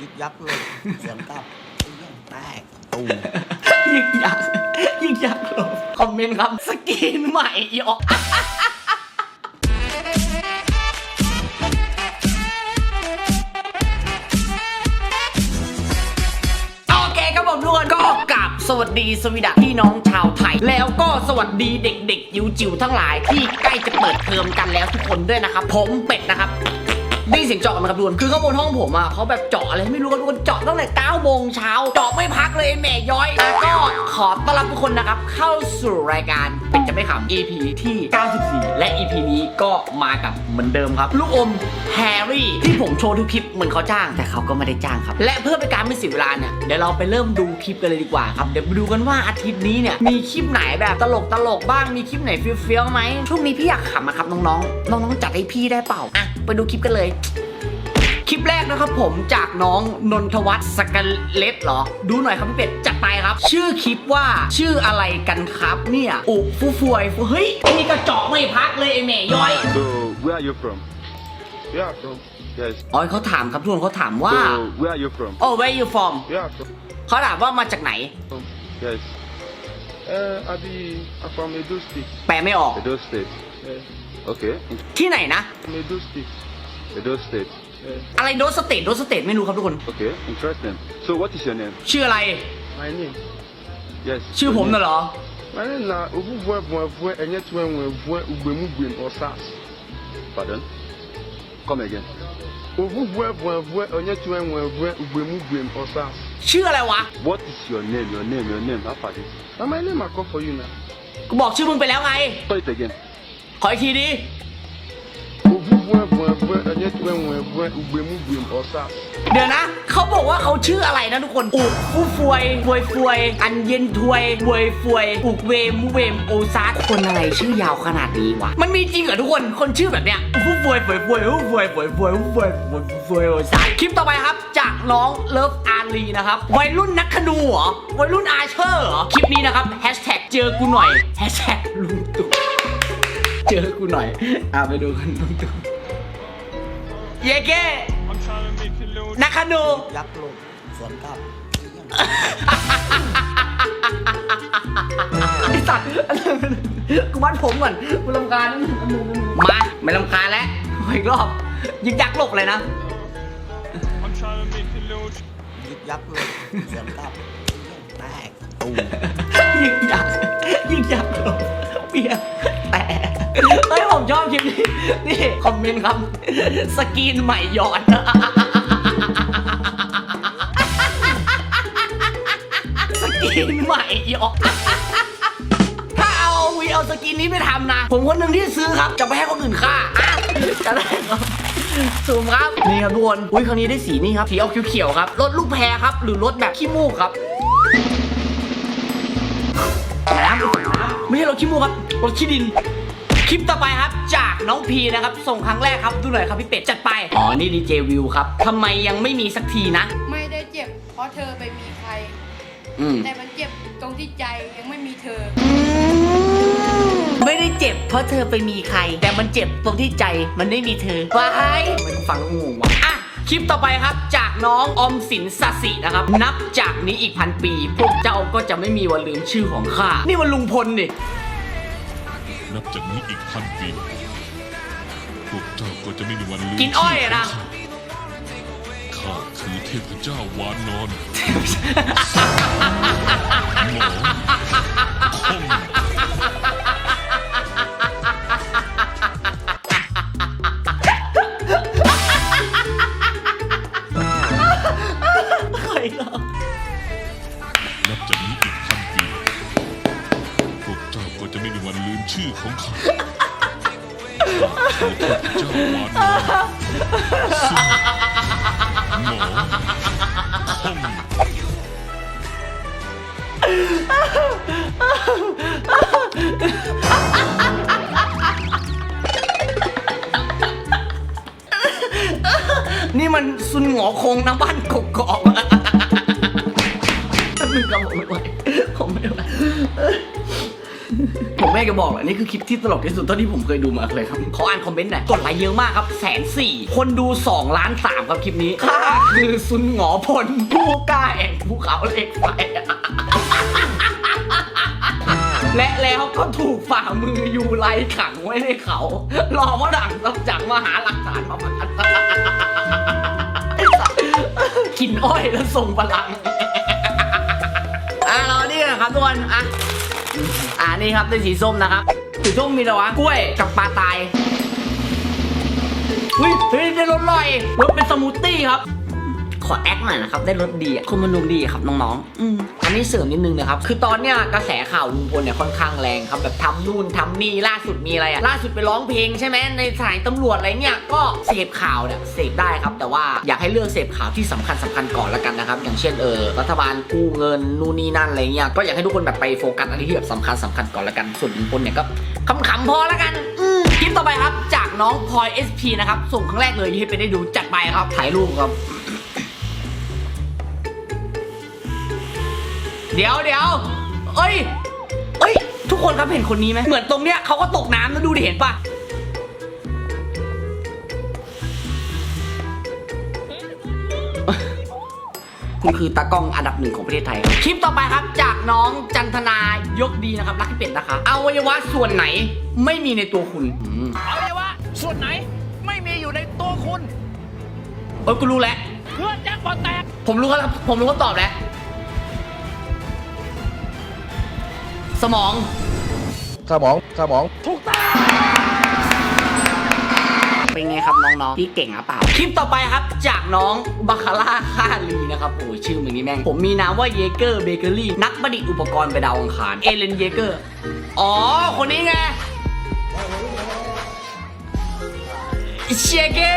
ยึกยักเลยสวนกลับไอ้งแตกตูมยิงยักยิงยักษ์ลงคอมเมนต์ครับสกินใหม่หยอกโอเคครับผมทุกคนก็กลับสวัสดีสวีดัสพี่น้องชาวไทย แล้วก็สวัสดีเด็กๆจิ๋วทั้งหลายที่ใกล้จะเปิดเทอมกันแล้วทุกคนด้วยนะครับ ผมเป็ดนะครับ ได้เสียงเจาะกันไหมครับทุกคนคือข้างบนห้องผมอะเขาแบบเจาะอะไรไม่รู้ครับทุกคนเจาะตั้งแต่9โมงเช้าเจาะไม่พักเลยแม่ย้อยแล้วก็ขอต้อนรับทุกคนนะครับเข้าสู่รายการเป็นจะไม่ขำ EP ที่ 94 และ EP นี้ก็มากับเหมือนเดิมครับ ลูกอมแฮร์รี่ที่ผมโชว์ทุกคลิปเหมือนเขาจ้าง แต่เขาก็ไม่ได้จ้างครับ และเพื่อเป็นการไม่เสียเวลาเนี่ยเดี๋ยวเราไปเริ่มดูคลิปกันเลยดีกว่าครับเดี๋ยวไปดูกันว่าอาทิตย์นี้เนี่ยมีคลิปไหนแบบตลกตลกบ้างมีคลิปไหนเฟี้ยวๆไหมช่วงนี้พี่อยากขำอะครับน้องๆน้องๆจัดให้พี่ได้เปล่าอะไปดูคลิปกันเลยคลิปแรกนะครับผมจากน้องนนทวัฒน์สกาเลตเหรอ ดูหน่อยครับพี่เป็ดจัดไปครับ ชื่อคลิปว่าชื่ออะไรกันครับเนี่ยอุฟูฟวยเฮ้ยไอ้นี่ก็เจาะไม่พักเลยไอ้แม่ย้อย So where are you from? Where are you from? Yes. อ๋อเขาถามครับทุกคนเขาถามว่า So where are you from? โอ้ where you from Where are you from? เขาถามว่ามาจากไหน From- Yes. Uh, I'll be I'm from Edo State. แปลไม่ออก Edo State. Yes. Okay. ที่ไหนนะ From Edo State. Edo State. Yes. อะไรโดสเตทโดสเตทไม่รู้ครับทุกคน Okay. Interesting. So what is your name? ชื่ออะไร My name. Yes. ชื่อผมน่ะเหรอ My name na Ovuvwe Vwe Enye Twe Vwe Ugbemu Gwem or SARS. Pardon? Come again. Ovuvwe Vwe Enye Twe Vwe Ugbemu Gwem or SARS. ชื่ออะไรวะ What is your name? Your name, your name. How far this? Now my name I call for you now. กูบอกชื่อมึงไปแล้วไง Call it again. ขออีกทีดิ เดี๋ยวนะ เขาบอกว่าเขาชื่ออะไรนะทุกคน อุกฟูฟวยฟวยฟวย อันเย็นทวยฟวยฟวย อุกเวมเวมโอซาคนอะไรชื่อยาวขนาดนี้วะ มันมีจริงเหรอทุกคน คนชื่อแบบเนี้ยอุกฟูฟวยฟวยฟวยอุกฟวยฟวยฟวยอุกฟวยฟวยฟวยโอซาคลิปต่อไปครับ จากน้องเลิฟอารีนะครับ วัยรุ่นนักขนูเหรอ วัยรุ่นอาเชอร์เหรอ คลิปนี้นะครับแฮชแท็กเจอกูหน่อยแฮชแท็กลุงตู่ เจอกูหน่อย อะไปดูกันลุงตู่เยเก้ I'm trying to make it little นักขนูยักษ์ลงสวนกลับไอ้เรื่องไอสัตว์กูมัดผมก่อนกูรำคาญมา ไม่รำคาญแล้วขออีกรอบ ยิงยักษ์หลบเลยนะ I'm trying to make it little ยึกยักเลยสวนกลับไอ้เรื่องแตกตูมยิงยักษ์ยิงยักษ์หลบเปียกแต่ เฮ้ยผมชอบคลิปนี้ นี่คอมเมนต์ครับ สกรีนใหม่หยอดสกรีนใหม่หยอดถ้าเอาวีเอาสกินนี้ไปทำนะ ผมคนหนึ่งที่ซื้อครับ จะไปให้คนอื่นฆ่าจะได้ครับสูมครับ นี่ครับทุกคน อุ้ยครั้งนี้ได้สีนี่ครับ สีเอาเขียวๆครับ รถลูกแพรครับ หรือรถแบบขี้มูกครับน้ำไม่ใช่รถขี้มูกครับ รถขี้ดิน คลิปต่อไปครับ จากน้องพีนะครับ ส่งครั้งแรกครับ ดูหน่อยครับพี่เป็ดจัดไป อ๋อ นี่ดีเจวิวครับทำไมยังไม่มีสักทีนะ ไม่ได้เจ็บ เพราะเธอไปมีใคร อืม แต่มันเจ็บตรงที่ใจยังไม่มีเธอ ไม่ได้เจ็บเพราะเธอไปมีใคร แต่มันเจ็บตรงที่ใจมันไม่มีเธอว้ายทำไมต้องฟังแล้วงงวะอะคลิปต่อไปครับ จากน้องอมสินสสินะครับ นับจากนี้อีกพันปี พวกเจ้าก็จะไม่มีวันลืมชื่อของข้านี่มันลุงพลนี่ นับจากนี้อีกพันปี พวกเจ้าก็จะไม่มีวันลืมกินอ้อยอะนะ ข้าคือเทพเจ้าวานนอนหมอคง มันซุนหงอคงนะบ้านกกอกมึงกับผมไม่ไหวผมไม่ไหวผมไม่กจะบอกเลยนี่คือคลิปที่ตลกที่สุดเท่าที่ผมเคยดูมาเลยครับขออ่านคอมเมนต์หน่อยกดไลค์เยอะมากครับแสนสี่คนดู2ล้านสามครับคลิปนี้ข้าคือซุนหงอพลผู้กล้าแห่งภูเขาเหล็กไฟและแล้วก็ถูกฝ่ามือยูไลขังไว้ในเขา รอว่าดังต้องจังมาหาหลักฐานมาประกัน กินอ้อยแล้วส่งพลัง อะรอนี่นะครับทุกคนอะอ่านี่ครับเป็นสีส้มนะครับสีส้มมีอะไรวะกล้วยกับปลาตายเฮ้ยเฮ้ยได้รสลอยรสเป็นสมูทตี้ครับ ขอแอคหน่อยนะครับ ได้รสดีอะคุณมันลุงดีครับน้องๆอืมอันนี้เสริมนิดนึงนะครับ คือตอนเนี้ยกระแสข่าวลุงพลเนี่ยค่อนข้างแรงครับ แบบทำนู่นทำนี่ล่าสุดมีอะไรอะล่าสุดไปร้องเพลงใช่ไหมในสถายตำรวจอะไรเนี่ยก็เสพข่าวเนี่ยเสพได้ครับ แต่ว่าอยากให้เลือกเสพข่าวที่สำคัญสำคัญก่อนละกันนะครับ อย่างเช่นเออรัฐบาลกู้เงินนู่นนี่นั่นอะไรเงี้ยก็อยากให้ทุกคนแบบไปโฟกัสอะไรที่แบบสำคัญสำคัญก่อนละกันส่วนลุงพลเนี่ยก็ขำๆพอละกันอืม คลิปต่อไปครับ จากน้องพลอย SP นะครับ ส่งครั้งแรกเลยที่ให้ไปได้ดูจัดไปครับถ่ายรูปครับ เดี๋ยวเดี๋ยวเอ้ยเอ้ย ทุกคนครับเห็นคนนี้ไหมเหมือนตรงเนี้ยเขาก็ตกน้ำแล้วดูดิเห็นปะคุณคือตากล้องอันดับหนึ่งของประเทศไทยครับคลิปต่อไปครับจากน้องจันทนายกดีนะครับ รักที่เป็ดนะคะอวัยวะส่วนไหนไม่มีในตัวคุณอืมอวัยวะส่วนไหนไม่มีอยู่ในตัวคุณ เออกูรู้แล้ว เพื่อนแจ็คพอตแตก ผมรู้แล้วผมรู้คำตอบแล้ว สมอง สมองสมองถูกต้องเป็นไงครับน้องๆที่เก่งหรือเปล่าคลิปต่อไปครับจากน้องบาคาร่าคาลีนะครับโอ้ยชื่อมึงนี่แม่ง ผมมีนามว่าเยเกอร์เบเกอรี่นักประดิษฐ์อุปกรณ์ไปดาวอังคารเอเลนเยเกอร์อ๋อ คนนี้ไงเชเก้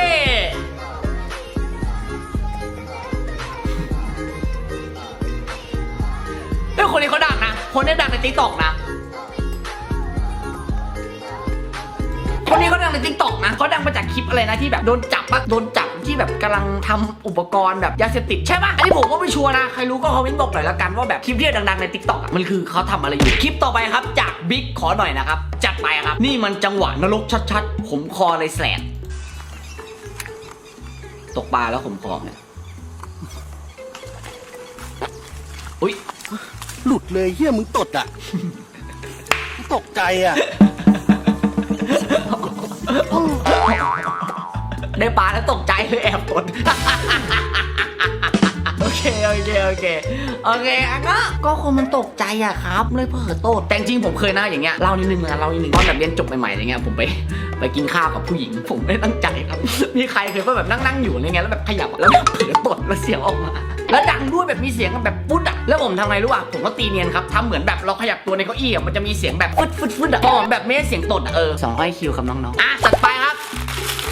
เฮ้ยคนนี้เขาดังนะ คนนี้ดังในติ๊กต็อกนะ คนนี้เขาดังในทิกต็อกนะเขาดังมาจากคลิปอะไรนะที่แบบโดนจับปะโดนจับที่แบบกำลังทำอุปกรณ์แบบยาเสพติดใช่ปะอันนี้ผมก็ไม่ชัวร์นะใครรู้ก็คอมเมนต์บอกหน่อยละกันว่าแบบคลิปที่ดังๆในทิกต็อกมันคือเขาทำอะไรอยู่คลิปต่อไปครับ จากบิ๊กขอหน่อยนะครับจัดไปครับ นี่มันจังหวะนรกชัดๆ ผมคอเลยแสบตกปลาแล้วผมคอเนี่ยอุ้ย หลุดเลยเฮียมึงตดอะ ตกใจอะ ได้ปลาแล้วตกใจเลยแอบกด โอเค โอเค โอเค โอเคอันก็ก็คนมันตกใจอะครับ เลยเผลอโตดแต่จริงๆผมเคยนะอย่างเงี้ยเล่านิดนึงนะเล่านิดนึงตอนแบบเรียนจบใหม่ๆอย่างเงี้ยผมไปไปกินข้าวกับผู้หญิง ผมไม่ได้ตั้งใจครับ มีใครเคยว่าแบบนั่งๆอยู่อะไรเงี้ยแล้วแบบขยับแล้วแบบเผลอตดแล้วเสียงออกมา แล้วดังด้วยแบบมีเสียงแบบปุ๊ดอะแล้วผมทำไงรู้ป่ะผมก็ตีเนียนครับทำเหมือนแบบเราขยับตัวในเก้าอี้อะมันจะมีเสียงแบบฟึดฟึดฟึดอะพอแบบไม่ใช่เสียงตดอะเออสองร้อยคิวครับน้องๆอะจัดไปครับ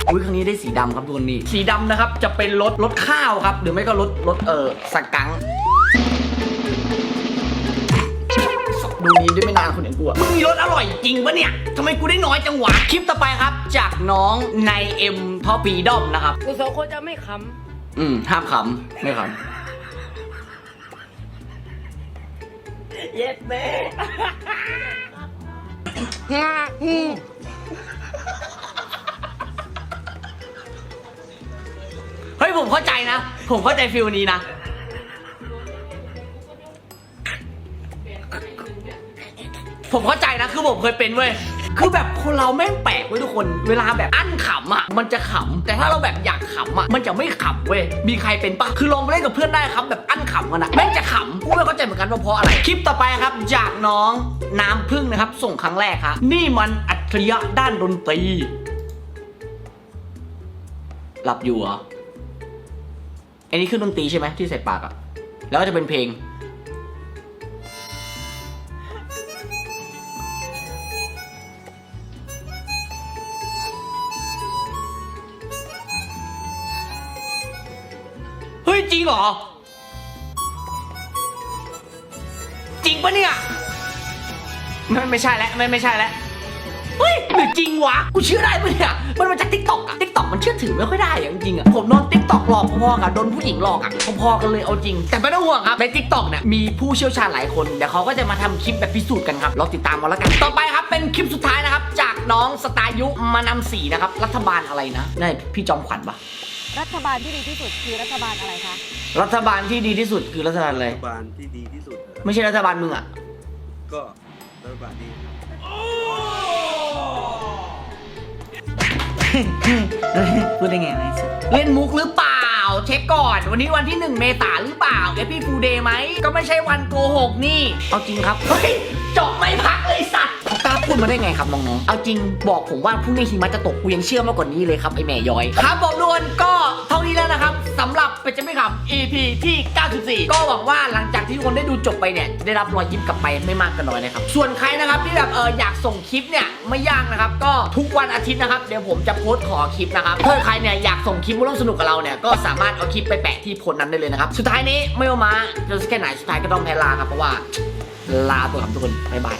อุ้ยครั้งนี้ได้สีดำครับทุกคนนี่สีดำนะครับจะเป็นรถรถข้าวครับ หรือไม่ก็รถรถเออสกังดูนี้ได้ไม่นานคนอย่างกูอะมึงมีรถอร่อยจริงปะเนี่ยทำไมกูได้น้อยจังหวะ คลิปต่อไปครับ จากน้องในเอ็มท็อปีดอมนะครับกูสองคนจะไม่ขอืมห้ามขำไม่ขำ เย็ดแม่เฮ้ยผมเข้าใจนะ ผมเข้าใจฟิลนี้นะ ผมเข้าใจนะคือผมเคยเป็นเว้ย คือแบบคนเราแม่งแปลกเว้ยทุกคน เวลาแบบอั้นขำอะ มันจะขำ แต่ถ้าเราแบบอยากขำอะ มันจะไม่ขำเว้ย มีใครเป็นปะคือลองไปเล่นกับเพื่อนได้ครับ แบบอั้นขำกันอะแม่งจะขำกูไม่เข้าใจเหมือนกันว่าเพราะอะไร คลิปต่อไปครับ จากน้องน้ำพึ่งนะครับ ส่งครั้งแรกครับ นี่มันอัจฉริยะด้านดนตรี หลับอยู่เหรอ อันนี้คือดนตรีใช่ไหมที่ใส่ปากอะ แล้วก็จะเป็นเพลง เฮ้ยจริงเหรอ จริงปะเนี่ยไม่ไม่ใช่แล้วไม่ไม่ใช่แล้วเฮ้ยหรือจริงวะ กูเชื่อได้ปะเนี่ย มันมาจากทิกตอกอะทิกตอกมันเชื่อถือไม่ค่อยได้อะจริงๆอะผมโดนทิกตอกหลอกพอๆกับโดนผู้หญิงหลอกอะพอๆกันเลยเอาจริง แต่ไม่ต้องห่วงครับในทิกตอกเนี่ยมีผู้เชี่ยวชาญหลายคนเดี๋ยวเขาก็จะมาทำคลิปแบบพิสูจน์กันครับลองติดตามมาแล้วกัน ต่อไปครับเป็นคลิปสุดท้ายนะครับ จากน้องสตายุมานำสีนะครับ รัฐบาลอะไรนะนี่พี่จอมขวัญปะรัฐบาลที่ดีที่สุดคือรัฐบาลอะไรคะ รัฐบาลที่ดีที่สุดคือรัฐบาลอะไร รัฐบาลที่ดีที่สุดนะครับไม่ใช่รัฐบาลมึงอะก็รัฐบาลที่พูดได้ไงไอ้สัสเล่นมุกหรือเปล่า เช็คก่อน วันนี้วันที่ 1 เมษาหรือเปล่าเอพี่ฟูเดย์ไหม ก็ไม่ใช่วันโกหกนี่ เอาจริงครับ เฮ้ยเจาะไม่พักเลยสัตว์เขากล้า พูดมาได้ไงครับน้องๆ เอาจริงบอกผมว่าพรุ่งนี้หิมะจะตกกูยังเชื่อมากกว่านี้เลยครับไอแม่ย้อย ครับผมทุกคนก็เท่านี้แล้วนะครับสำหรับเป็นจะไม่ขำ EP ที่ 94 ก็หวังว่าหลังจากที่ทุกคนได้ดูจบไปเนี่ยได้รับรอยยิ้มกลับไปไม่มากก็น้อยนะครับ ส่วนใครนะครับที่แบบเอออยากส่งคลิปเนี่ยไม่ยากนะครับก็ทุกวันอาทิตย์นะครับเดี๋ยวผมจะโพสต์ขอคลิปนะครับถ้าใครเนี่ยอยากส่งคลิปมาร่วมสนุกกับเราเนี่ยก็สามารถเอาคลิปไปแปะที่โพสต์นั้นได้เลยนะครับสุดท้ายนี้ไม่ว่ามาจะแค่ไหนสุดท้ายก็ต้องแพ้ลาครับเพราะว่าลาตัวครับทุกคนบ๊ายบาย